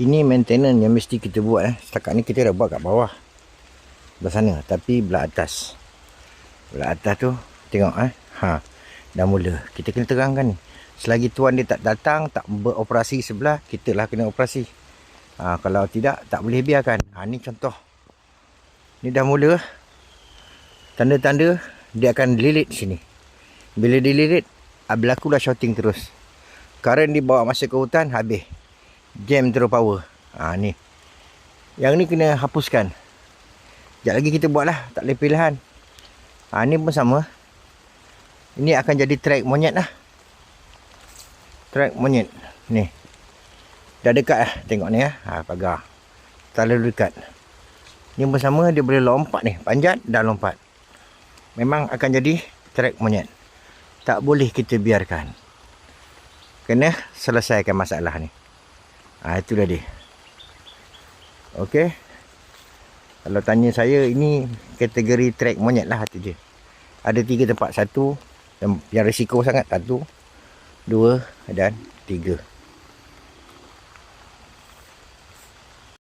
Ini maintenance yang mesti kita buat eh. Setakat ni kita dah buat kat bawah. Belah sana. Tapi belah atas. Belah atas tu. Tengok eh. Ha. Dah mula. Kita kena terangkan ni. Selagi tuan dia tak datang. Tak beroperasi sebelah. Kita lah kena operasi. Ha, kalau tidak. Tak boleh biarkan. Ha, ni contoh. Ni dah mula. Tanda-tanda. Dia akan lilit sini. Bila dililit. ah, Berlakulah shouting terus. Current dibawa masuk ke hutan. Habis jam terus power. Ha ni. Yang ni kena hapuskan. Sekejap lagi kita buat lah. Tak boleh pilihan. Ha ni pun sama. Ini akan jadi track monyet lah. Track monyet. Ni. Dah dekat lah. Tengok ni lah. Ha pagar. Terlalu dekat. Ni pun sama. Dia boleh lompat ni. Panjat dah lompat. Memang akan jadi track monyet. Tak boleh kita biarkan. Kena selesaikan masalah ni. Ha, itulah dia. Okey. Kalau tanya saya, ini kategori trek monyet lah tu je. Ada tiga tempat. Satu, yang, yang risiko sangat. Satu, dua dan tiga.